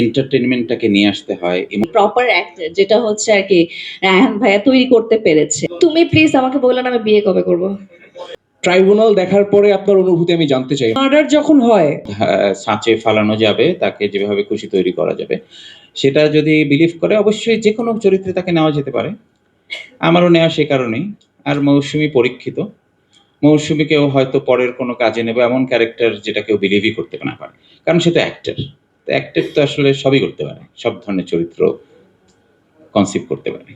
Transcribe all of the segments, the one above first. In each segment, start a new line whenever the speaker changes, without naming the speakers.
এন্টারটেনমেন্টটাকে নিয়ে আসতে হয়।
প্রপার অ্যাক্টর যেটা হচ্ছে আর কি রায়হান ভাইয়া তৈরি করতে পেরেছে। তুমি প্লিজ আমাকে বললেন আমি বিয়ে কবে করব?
ট্রাইব্যুনাল দেখার পরে আপনার অনুভূতি আমি জানতে চাই। মার্ডার যখন হয়
হ্যাঁ, ছাঁচে ফালানো যাবে তাকে যেভাবে খুশি তৈরি করা যাবে। সেটা যদি বিলিভ করে অবশ্যই যে কোনো চরিত্রে তাকে নেওয়া যেতে পারে। আমারও নেওয়া সে কারণেই। আর মৌসুমি পরীক্ষিত। মৌসুমিকেও হয়তো পরের কোনো কাজে নেবে এমন ক্যারেক্টার যেটা কেউ বিলিভই করতে না পারে। কারণ সে তো অ্যাক্টার তো অ্যাক্টার তো আসলে সবই করতে পারে। সব ধরনের চরিত্র কনসিভ করতে পারে।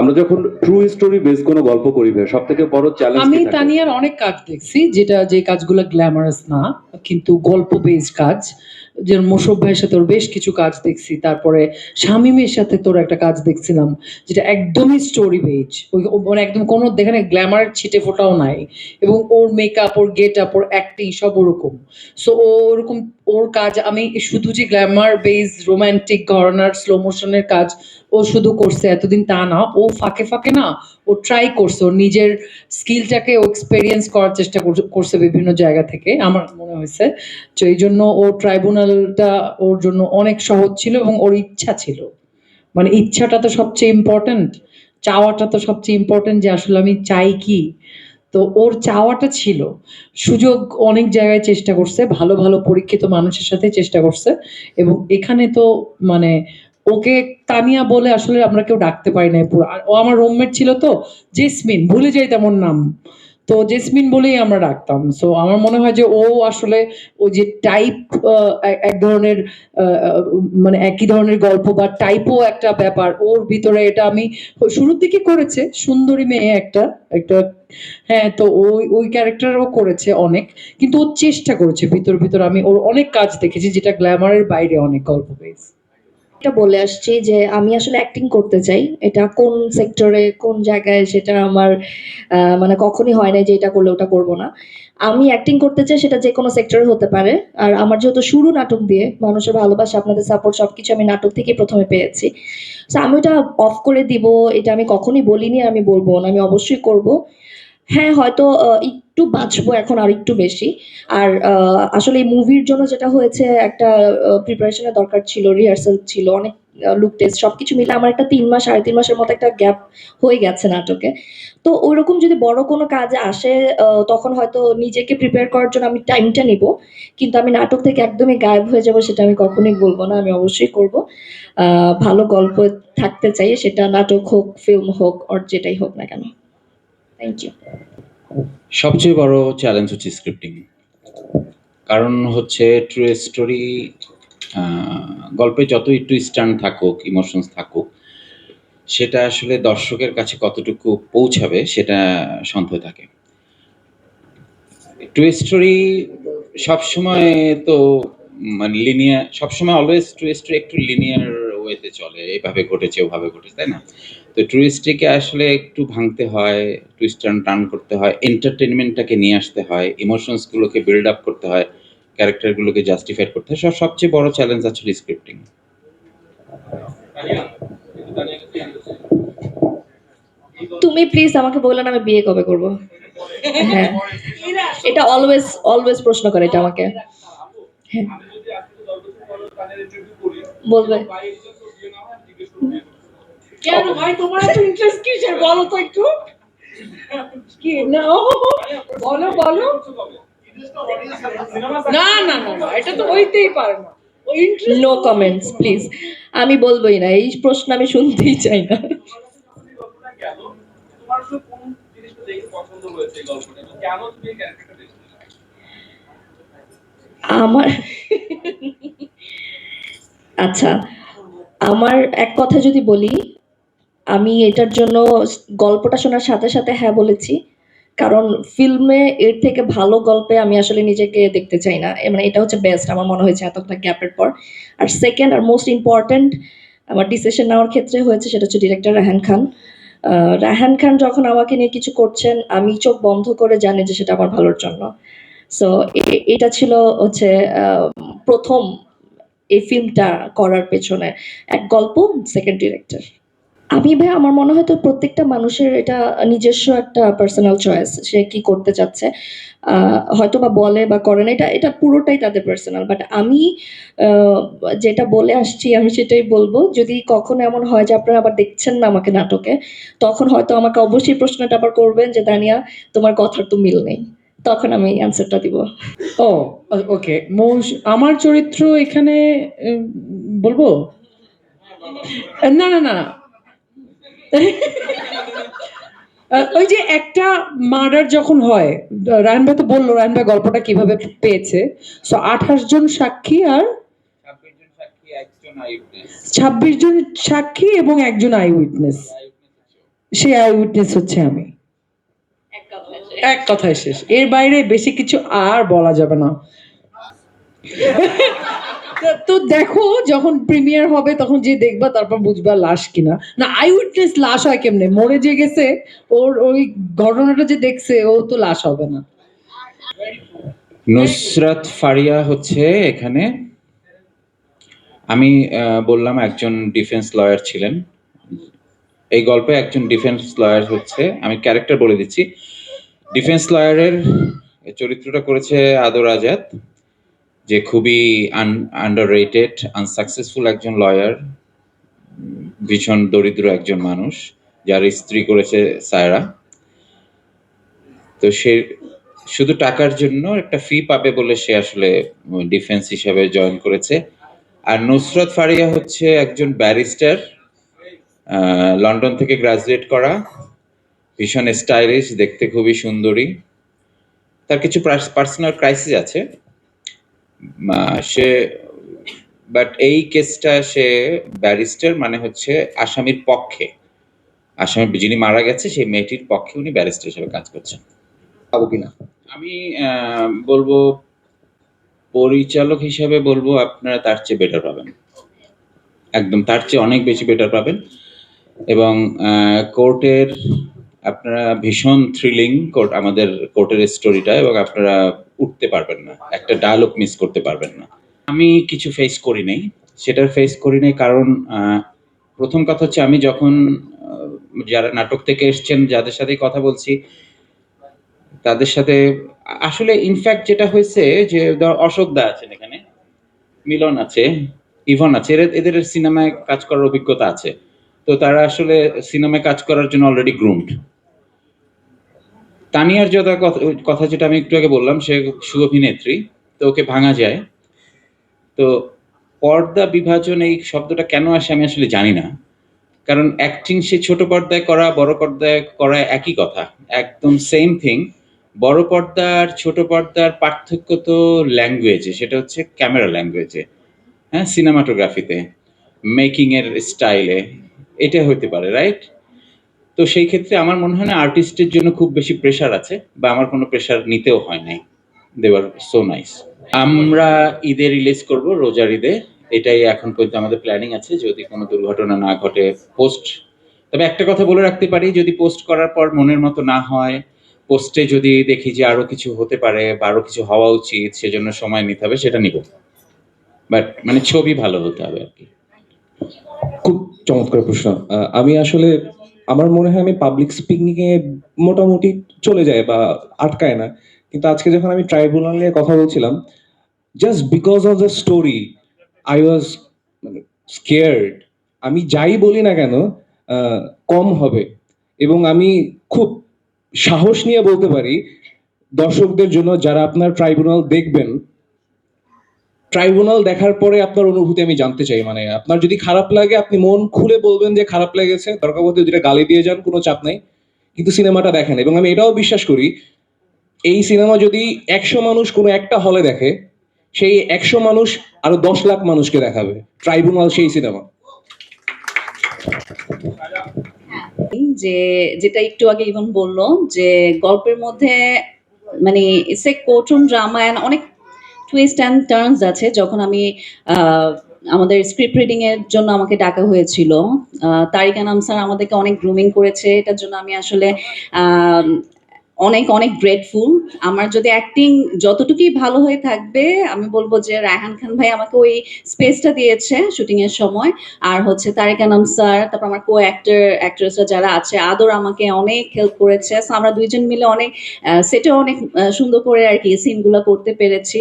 আমরা যখন ট্রু স্টোরি বেস কোনো গল্প করি সব থেকে বড় চ্যালেঞ্জ
আমি তানিয়ার অনেক কাজ দেখছি যেটা যে কাজগুলো গ্ল্যামারাস না কিন্তু গল্প বেসড কাজ। যেমন মোশব ভাইয়ের সাথে ওর বেশ কিছু কাজ দেখছি তারপরে শামিমের সাথে তোর একটা কাজ দেখছিলাম যেটা একদমই স্টোরি বেজ ওই মানে একদম কোনো দেখানে গ্ল্যামার ছিটে ফোটাও নাই। এবং ওর মেকআপ ওর গেট আপ ওর অ্যাক্টিং সব ওরকম। সো ও ওরকম ওর কাজ, আমি শুধু যে গ্ল্যামার বেস রোমান্টিক ঘরানার স্লো মোশনের কাজ ও শুধু করছে, এতদিন তা না, ও ফাঁকে ফাঁকে না, ও ট্রাই করছে, ওর নিজের স্কিলটাকে ও এক্সপেরিয়েন্স করার চেষ্টা করছে- বিভিন্ন জায়গা থেকে, আমার মনে হয়েছে। তো এই জন্য ও ট্রাইব্যুনালটা ওর জন্য অনেক সহজ ছিল এবং ওর ইচ্ছা ছিল। মানে ইচ্ছাটা তো সবচেয়ে ইম্পর্ট্যান্ট চাওয়াটা তো সবচেয়ে ইম্পর্ট্যান্ট যে আসলে আমি চাই কি। তো ওর চাওয়াটা ছিল। সুযোগ অনেক জায়গায় চেষ্টা করছে, ভালো ভালো পরীক্ষিত মানুষের সাথে চেষ্টা করছে এবং এখানে তো মানে ওকে তানিয়া বলে আসলে আমরা কেউ ডাকতে পারি না পুরো। ও আমার রুমমেট ছিল তো, জেসমিন, ভুলে যাই তেমন নাম। তো জেসমিন বলেই আমরা ডাকতাম সো আমার মনে হয় যে ও আসলে ওই যে টাইপ এক ধরনের মানে একই ধরনের গল্প বা টাইপও একটা ব্যাপার, ওর ভিতরে এটা আমি শুরুর দিকে করেছে, সুন্দরী মেয়ে একটা একটা হ্যাঁ তো ওই ওই ক্যারেক্টারও করেছে অনেক, কিন্তু ও চেষ্টা করেছে ভিতর ভিতর আমি ওর অনেক কাজ দেখেছি যেটা গ্ল্যামারের বাইরে অনেক গল্প পেয়েছে।
এটা বলে আসছি যে আমি আসলে অ্যাক্টিং করতে চাই। এটা কোন সেক্টরে কোন জায়গায় সেটা আমার মানে কখনই হয় না যে এটা করলে ওটা করব না। আমি অ্যাক্টিং করতে চাই সেটা যে কোনো সেক্টরে হতে পারে। আর আমার যেহেতু শুরু নাটক দিয়ে, মানুষের ভালোবাসা, আপনাদের সাপোর্ট সবকিছু আমি নাটক থেকে প্রথমে পেয়েছি। তো আমি ওটা অফ করে দিব, এটা আমি কখনই বলিনি আমি বলব না, আমি অবশ্যই করব। হ্যাঁ হয়তো একটু বাঁচবো এখন আর একটু বেশি। আর আসলে এই মুভির জন্য যেটা হয়েছে, একটা প্রিপারেশনের দরকার ছিল রিহার্সাল ছিল, অনেক লুক টেস্ট সবকিছু মিলে আমার একটা তিন মাস, সাড়ে তিন মাসের মতো একটা গ্যাপ হয়ে গেছে নাটকে। তো ওইরকম যদি বড় কোনো কাজে আসে তখন হয়তো নিজেকে প্রিপেয়ার করার জন্য আমি টাইমটা নিব। কিন্তু আমি নাটক থেকে একদমই গায়েব হয়ে যাব সেটা আমি কখনোই বলব না, আমি অবশ্যই করব। ভালো গল্প থাকতে চাই, সেটা নাটক হোক ফিল্ম হোক আর যেটাই হোক না কেন। থ্যাংক ইউ
সবচেয়ে বড় চ্যালেঞ্জ হচ্ছে স্ক্রিপ্টিং কারণ হচ্ছে ট্রু স্টোরি গল্পে যতই টুইস্টার্ন থাকুক ইমোশনস থাকুক, সেটা আসলে দর্শকের কাছে কতটুকু পৌঁছাবে সেটা সন্দেহ থাকে। ট্রু স্টোরি সবসময় তো মানে লিনিয়ার সবসময় অলওয়েজ ট্রু স্টোরি একটু লিনিয়ার ওয়েতে চলে। এভাবে ঘটেছে, ওভাবে ঘটেছে, তাই না? তো টুরিস্টকে আসলে একটু ভাঙতে হয় টুইস্ট টার্ন টার্ন করতে হয় এন্টারটেনমেন্টটাকে নিয়ে আসতে হয় ইমোশনসগুলোকে বিল্ড আপ করতে হয় ক্যারেক্টারগুলোকে জাস্টিফাই করতে হয়, সব, সবচেয়ে বড় চ্যালেঞ্জ আসলে স্ক্রিপ্টিং
তুমি প্লিজ আমাকে বললেন আমি বিয়ে কবে করব? হ্যাঁ। এটা অলওয়েজ অলওয়েজ প্রশ্ন করে এটা আমাকে। হ্যাঁ। বলবে।
কেন ভাই তোমার এত ইন্টারেস্ট কিসের? বলো তো একটু। কি? না বলো বলো। না না না না এটা তো হইতেই পারে না।
নো। কমেন্টস প্লিজ আমি বলবোই না এই প্রশ্ন আমি শুনতেই চাই না? আমার আচ্ছা আমার এক কথা যদি বলি আমি এটার জন্য গল্পটা শোনার সাথে সাথে হ্যাঁ বলেছি। কারণ ফিল্মে এর থেকে ভালো গল্পে আমি আসলে নিজেকে দেখতে চাই না। মানে এটা হচ্ছে বেস্ট আমার মনে হয়েছে এতটা গ্যাপের পর। আর সেকেন্ড আর মোস্ট ইম্পর্ট্যান্ট আমার ডিসিশন নেওয়ার ক্ষেত্রে হয়েছে সেটা হচ্ছে ডিরেক্টর রাহান খান। রাহান খান যখন আমাকে নিয়ে কিছু করছেন, আমি চোখ বন্ধ করে জানি যে সেটা আমার ভালোর জন্য। সো এটা ছিল হচ্ছে প্রথম এই ফিল্মটা করার পেছনে। এক গল্প সেকেন্ড ডিরেক্টর আমি ভাই, আমার মনে হয় তো প্রত্যেকটা মানুষের এটা নিজস্ব একটা পার্সোনাল চয়েস সে কি করতে চাচ্ছে। হয়তো বা বলে বা করে না, এটা এটা পুরোটাই তাদের পার্সোনাল বাট আমি যেটা বলে আসছি, আমি সেটাই বলব। যদি কখনো এমন হয় যে আপনারা আবার দেখছেন না আমাকে নাটকে, তখন হয়তো আমাকে অবশ্যই প্রশ্নটা আবার করবেন যে, দানিয়া, তোমার কথার তো মিল নেই। তখন আমি অ্যান্সারটা দিব।
ও, ওকে। আমার চরিত্র এখানে বলব? না না না। ওই যে একটা মার্ডার যখন হয়, রায়ন ভাই তো বলল, রায়ন ভাই গল্পটা কীভাবে পেয়েছে? সো আঠাশ জন সাক্ষী আর ছাব্বিশ জন সাক্ষী এবং একজন আই উইটনেস সেই আই উইটনেস হচ্ছে আমি। এক কথায় শেষ। এর বাইরে বেশি কিছু আর বলা যাবে না। তো- দেখো যখন প্রিমিয়ার হবে, তখন যে দেখবা, তারপর বুঝবা লাশ কিনা। না আই উইটনেস লাশ হয় কেমনে? মরে যে গেছে, ওর ওই ঘটনাটা যে দেখছে, ও তো লাশ হবে না।
নুসরাত ফারিয়া হচ্ছে এখানে। আমি বললাম একজন ডিফেন্স লয়ার ছিলেন। এই গল্পে একজন ডিফেন্স লয়ার হচ্ছে। আমি ক্যারেক্টার বলে দিচ্ছি। ডিফেন্স লয়ারের চরিত্রটা করেছে আদর আজাদ। যে খুবই আন্ডার রেটেড আনসাকসেসফুল একজন লয়ার ভীষণ দরিদ্র একজন মানুষ, যার স্ত্রী করেছে সায়রা। তো সে শুধু টাকার জন্য একটা ফি পাবে বলে সে আসলে ডিফেন্স হিসাবে জয়েন করেছে। আর নুসরত ফারিয়া হচ্ছে একজন ব্যারিস্টার লন্ডন থেকে গ্রাজুয়েট করা। ভীষণ স্টাইলিশ দেখতে খুবই সুন্দরী। তার কিছু পার্সোনাল ক্রাইসিস আছে। সে বাট এই কেসটা সে ব্যারিস্টার মানে হচ্ছে আসামির পক্ষে। আসামি যিনি মারা গেছে সেই মেয়েটির পক্ষে উনি ব্যারিস্টার হিসেবে কাজ করছেন।
পাবো কিনা?
আমি বলব পরিচালক হিসাবে বলব আপনারা তার চেয়ে বেটার পাবেন। একদম তার চেয়ে অনেক বেশি বেটার পাবেন। এবং কোর্টের আপনারা ভীষণ থ্রিলিং কোর্ট আমাদের কোর্টের স্টোরিটা এবং আপনারা উঠতে পারবেন না, একটা ডায়লগ মিস করতে পারবেন না। আমি কিছু ফেস করি নাই, সেটার ফেস করি নাই কারণ প্রথম কথা হচ্ছে আমি যখন যারা নাটক থেকে এসছেন, যাদের সাথে কথা বলছি, তাদের সাথে, আসলে ইনফ্যাক্ট যেটা হয়েছে যে অশোক দা আছেন এখানে, মিলন আছে, ইভন আছে, এদের সিনেমায় কাজ করার অভিজ্ঞতা আছে। তো তারা আসলে সিনেমায় কাজ করার জন্য অলরেডি গ্রুমড তানিয়ার যদা কথা যেটা আমি একটু আগে বললাম, সে সুঅভিনেত্রী তো ওকে ভাঙা যায়। তো পর্দা বিভাজন এই শব্দটা কেন আসে আমি আসলে জানি না। কারণ অ্যাক্টিং সে ছোট পর্দায় করা, বড় পর্দায় করা একই কথা। একদম সেম থিং বড় পর্দার, ছোট পর্দার পার্থক্য তো ল্যাঙ্গুয়েজে সেটা হচ্ছে ক্যামেরা ল্যাঙ্গুয়েজে হ্যাঁ সিনেমাটোগ্রাফিতে মেকিং এর স্টাইলে এটা হতে পারে রাইট তো সেই ক্ষেত্রে আমার মনে হয় না আর্টিস্টের জন্য খুব বেশি প্রেশার আছে বা আমার কোনো প্রেশার নিতেও হয় নাই। দেওয়ার সো নাইস আমরা ঈদে রিলিজ করব রোজার ঈদে। এটাই এখন পর্যন্ত আমাদের প্ল্যানিং আছে, যদি কোনো দুর্ঘটনা না ঘটে পোস্ট তবে একটা কথা বলে রাখতে পারি, যদি পোস্ট করার পর মনের মতো না হয় পোস্টে যদি দেখি যে আরও কিছু হতে পারে বা আরও কিছু হওয়া উচিত, সেজন্য সময় নিতে হবে, সেটা নিব। বাট মানে ছবি ভালো হতে হবে আর কি।
খুব চমৎকার প্রশ্ন। আমি আসলে আমার মনে হয় আমি পাবলিক স্পিকিং এ মোটামুটি চলে যায় বা আটকায় না। কিন্তু আজকে যখন আমি ট্রাইব্যুনাল নিয়ে কথা বলছিলাম just because of the story I was মানে স্কেয়ার্ড আমি যাই বলি না কেন কম হবে। এবং আমি খুব সাহস নিয়ে বলতে পারি, দর্শকদের জন্য যারা আপনার ট্রাইব্যুনাল দেখবেন ট্রাইব্যুনাল দেখার পরে আপনার অনুভূতি আমি জানতে চাই। মানে আপনার যদি খারাপ লাগে, আপনি মন খুলে বলবেন যে খারাপ লেগেছে, দরকার পড়তে যেটা গালি দিয়ে যান, কোনো চাপ নাই। কিন্তু সিনেমাটা দেখেন এবং আমি এটাও বিশ্বাস করি, এই সিনেমা যদি একশো মানুষ কোনো একটা হলে দেখে, সেই একশো মানুষ আরও দশ লাখ মানুষকে দেখাবে, ট্রাইব্যুনাল সেই সিনেমা।
যে, যেটা একটু আগে ইভন বলল যে, গল্পের মধ্যে মানে ইটস এ কোর্টরুম ড্রামা অনেক টুইস্ট অ্যান্ড টার্নস আছে, যখন আমি আমাদের স্ক্রিপ্ট রিডিং এর জন্য আমাকে ডাকা হয়েছিল। তারিকা আনাম স্যার আমাদেরকে অনেক গ্রুমিং করেছে, এটার জন্য আমি আসলে অনেক অনেক গ্রেটফুল আমার যদি অ্যাক্টিং যতটুকুই ভালো হয়ে থাকবে, আমি বলব যে রায়হান খান ভাই আমাকে ওই স্পেসটা দিয়েছে শুটিং এর সময়। আর হচ্ছে তারেক আনাম স্যার, তারপর আমার কো অ্যাক্টর অ্যাক্ট্রেসরা যারা আছে, আদর আমাকে অনেক হেল্প করেছে। আমরা দুইজন মিলে অনেক সেটে অনেক সুন্দর করে আর কি সিনগুলো করতে পেরেছি।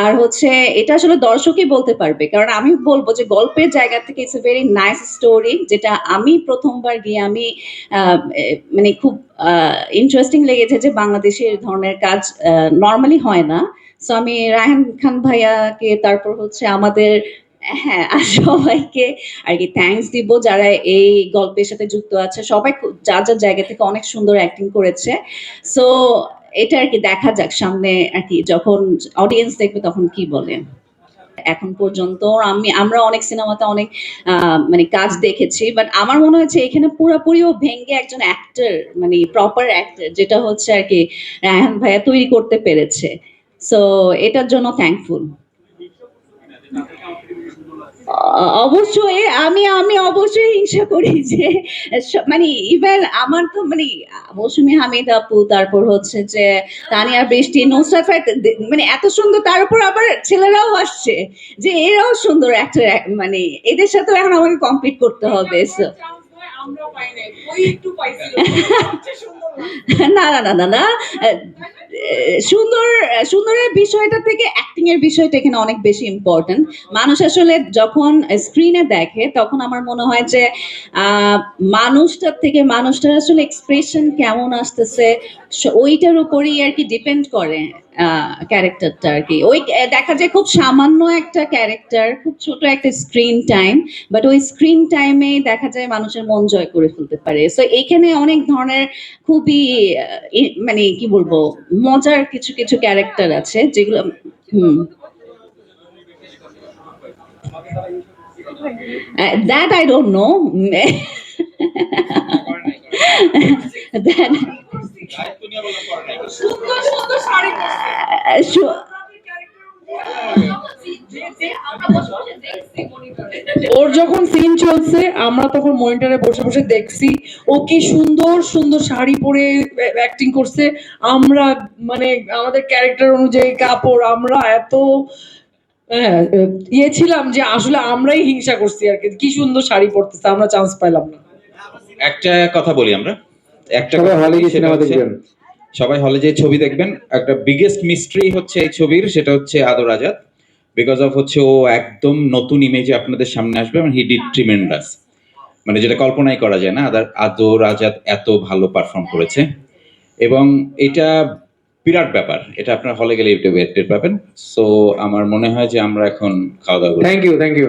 আর হচ্ছে এটা আসলে দর্শকই বলতে পারবে। কারণ আমি বলব যে গল্পের জায়গা থেকে it's a very nice story যেটা আমি প্রথমবার গিয়ে আমি মানে খুব ইন্টারেস্টিং লেগেছে যে বাংলাদেশে এই ধরনের কাজ নর্মালি হয় না। সো আমি রায়হান খান ভাইয়াকে, তারপর হচ্ছে আমাদের হ্যাঁ আর সবাইকে আর কি থ্যাঙ্কস দিব যারা এই গল্পের সাথে যুক্ত আছে। সবাই যার যার জায়গা থেকে অনেক সুন্দর অ্যাক্টিং করেছে। সো এটা আর কি দেখা যাক সামনে আর কি, যখন অডিয়েন্স দেখবে তখন কি বলে। এখন পর্যন্ত আমি, আমরা অনেক সিনেমাতে অনেক মানে কাজ দেখেছি বাট আমার মনে হয়েছে এখানে পুরোপুরিও ভেঙ্গে একজন অ্যাক্টর মানে প্রপার অ্যাক্টর যেটা হচ্ছে আর কি, রায়হান ভাইয়া তৈরি করতে পেরেছে। সো এটার জন্য থ্যাঙ্কফুল অবশ্যই, আমি আমি অবশ্যই হিংসা করি যে মানে ইভেন আমার তো মানে মৌসুমী হামিদ আপু, তারপর হচ্ছে যে তানিয়া বৃষ্টি, নুসরাত মানে এত সুন্দর, তার উপর আবার ছেলেরাও আসছে, যে এরাও সুন্দর একটা মানে এদের সাথে এখন আমাকে কম্পিট করতে হবে না না না না না। সুন্দর, সুন্দরের বিষয়টা থেকে অ্যাক্টিং এর বিষয়টা এখানে অনেক বেশি ইম্পর্টেন্ট মানুষ আসলে যখন স্ক্রিনে দেখে, তখন আমার মনে হয় যে মানুষটার থেকে মানুষটার আসলে এক্সপ্রেশন কেমন আসতেছে ওইটার উপরই আর কি ডিপেন্ড করে। ক্যারেক্টারটা আর কি। ওই দেখা যায় খুব সামান্য একটা ক্যারেক্টার খুব ছোট একটা স্ক্রিন টাইম বাট ওই স্ক্রিন টাইমে দেখা যায় মানুষের মন জয় করে ফেলতে পারে। সো এইখানে অনেক ধরনের খুবই মানে কি বলব, মজার কিছু কিছু ক্যারেক্টার আছে, যেগুলো, হুম। That I don't know that
সুন্দর সুন্দর শাড়ি
ওর যখন সিন চলছে আমরা তখন মনিটরে বসে বসে দেখছি ও কি সুন্দর সুন্দর শাড়ি পরে অ্যাক্টিং করছে। আমরা মানে আমাদের ক্যারেক্টার অনুযায়ী কাপড় আমরা এত হ্যাঁ ইয়ে ছিলাম যে আসলে আমরাই হিংসা করছি আর কি কি সুন্দর শাড়ি পরতেছে আমরা চান্স পাইলাম না।
একটা কথা বলি আমরা। একটা
সবাই হলে
বলি,
গিয়ে
সেটা
সিনেমা দেখবেন।
সবাই হলে যে ছবি দেখবেন একটা বিগেস্ট মিস্ট্রি হচ্ছে এই ছবির সেটা হচ্ছে আদর আজাদ। বিকজ অফ হচ্ছে ও একদম নতুন ইমেজে আপনাদের সামনে আসবে এবং হি ডিড ট্রিমেন্ডাস মানে যেটা কল্পনাই করা যায় না আদার আদর আজাদ এত ভালো পারফর্ম করেছে। এবং এটা বিরাট ব্যাপার এটা আপনার হলে গেলে ইউটিউবে টের পাবেন। সো আমার মনে হয় যে আমরা এখন খাওয়া দাওয়া করি
থ্যাংক ইউ থ্যাংক ইউ